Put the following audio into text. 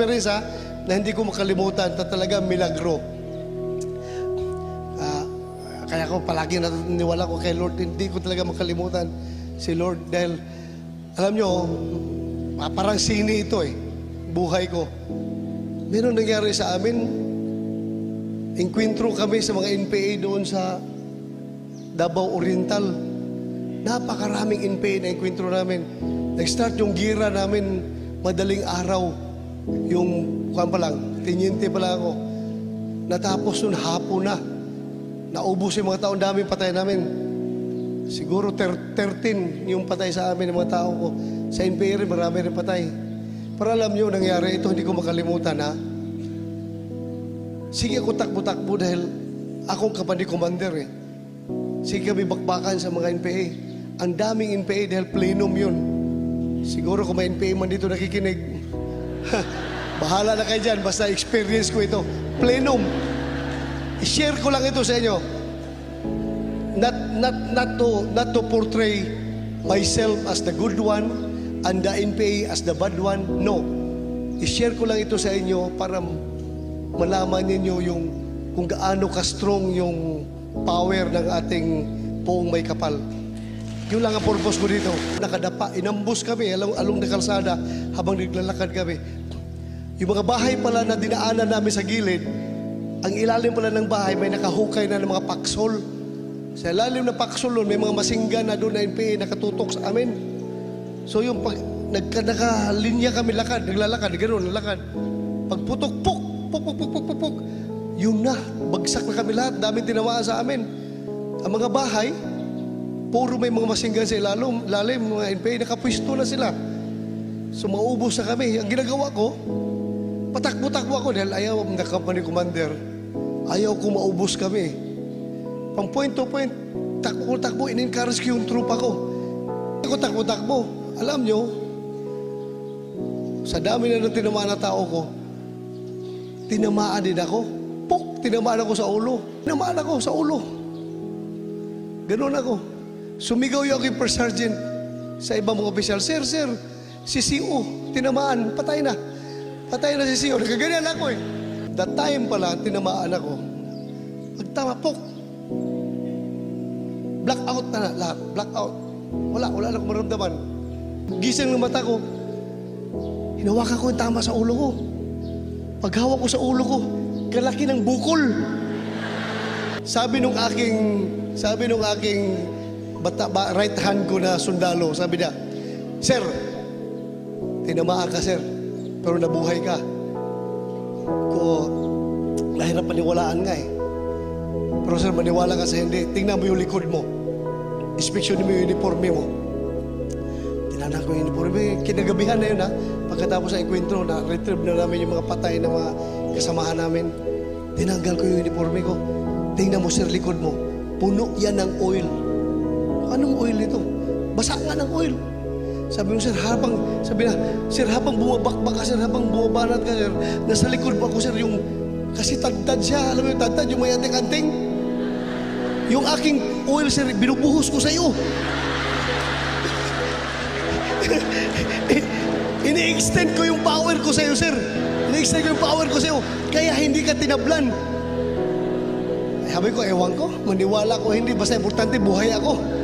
experience ha, na hindi ko makalimutan, na talaga milagro. Ah, kaya ko palagi naniniwala ko kay Lord, hindi ko talaga makalimutan si Lord dahil alam nyo, ah, parang sini ito eh, buhay ko. Meron nangyari sa amin, enkwentro kami sa mga NPA doon sa Davao Oriental. Napakaraming NPA na enkwentro namin. Nag-start yung gira namin madaling araw. Yung, kuhan pa lang, tinyente pa lang ako. Natapos nun hapon na. Naubos yung mga taon daming patay namin. Siguro ter- 13 yung patay sa amin ng mga tao ko. Sa NPA rin, marami rin patay. Para alam nyo, nangyari ito, hindi ko makalimutan ha. Sige ako takbo-takbo dahil akong kapatid commander eh. Sige kami bakbakan sa mga NPA. Ang daming NPA dahil plenum yun. Siguro kung may NPA man dito nakikinig, bahala na kayo dyan. Basta experience ko ito. Plenum. I-share ko lang ito sa inyo. Not, not, not, to, not to portray myself as the good one and the NPA as the bad one. No. I-share ko lang ito sa inyo para malaman ninyo yung kung gaano ka-strong yung power ng ating poong may kapal. Yun lang ang purpose ko dito. Nakadapa, inambus kami along, along na kalsada habang naglalakad kami. Yung mga bahay pala na dinaanan namin sa gilid, ang ilalim pala ng bahay may nakahukay na ng mga paksol. Sa ilalim ng paksol nun, may mga masinggan na doon na NPA nakatutok sa amin. So yung pag nagka, nakalinya kami lakad, naglalakad, gano'n, lakad. Pagputok, puk, puk, puk, puk, puk, puk. Yun na, bagsak na kami lahat, daming tinamaan sa amin. Ang mga bahay, puro may mga masinggan sa ilalim, lalim, mga NPA, nakapwisto na sila. So maubos na kami. Ang ginagawa ko, patakbo-takbo ako dahil ayaw ang company commander. Ayaw ko maubos kami. Pang point to point, takbo-takbo, in-encourage ko yung trupa ko. Ako takbo-takbo. Alam nyo, sa dami na ng tinamaan na tao ko, tinamaan din ako. Puk, tinamaan ako sa ulo. Tinamaan ako sa ulo. Ganun ako. Sumigaw yung aking first sergeant sa ibang mga opisyal, Sir, sir, si CO, tinamaan, patay na. Patay na si CO. Nagkaganyan ako eh. That time pala, tinamaan ako. Pagtama, puk. Blackout na na, lahat. Blackout. Wala, wala na akong maramdaman. Gising ng mata ko. Hinawakan ko yung tama sa ulo ko. Paghawak ko sa ulo ko, kalaki ng bukol. Sabi nung aking, sabi nung aking bata, ba, right hand ko na sundalo, sabi niya, Sir, tinamaan ka, sir, pero nabuhay ka. Ko, nahirap paniwalaan nga eh. Pero sir, maniwala ka sa hindi. Tingnan mo yung likod mo. Inspeksyon mo yung uniforme mo. Tinanan ko yung uniforme. Kinagabihan na yun ha. Pagkatapos sa enkwentro, na-retrieve na namin yung mga patay na mga kasamahan namin. Tinanggal ko yung uniforme ko. Tingnan mo sir, likod mo. Puno yan ng oil. Anong oil ito? Basa nga ng oil. Sabi mo, sir, habang, sabi na, sir, habang bumabakbak ka, sir, habang bumabanat ka, sir, nasa likod mo ako, sir, yung, kasi tadtad siya, alam mo yung tadtad, yung may anting-anting. Yung aking oil, sir, binubuhos ko sa iyo. Ini-extend ko yung power ko sa iyo, sir. Ini-extend ko yung power ko sa iyo. Kaya hindi ka tinablan. Sabi ko, ewan ko, maniwala ko hindi, basta importante buhay ako.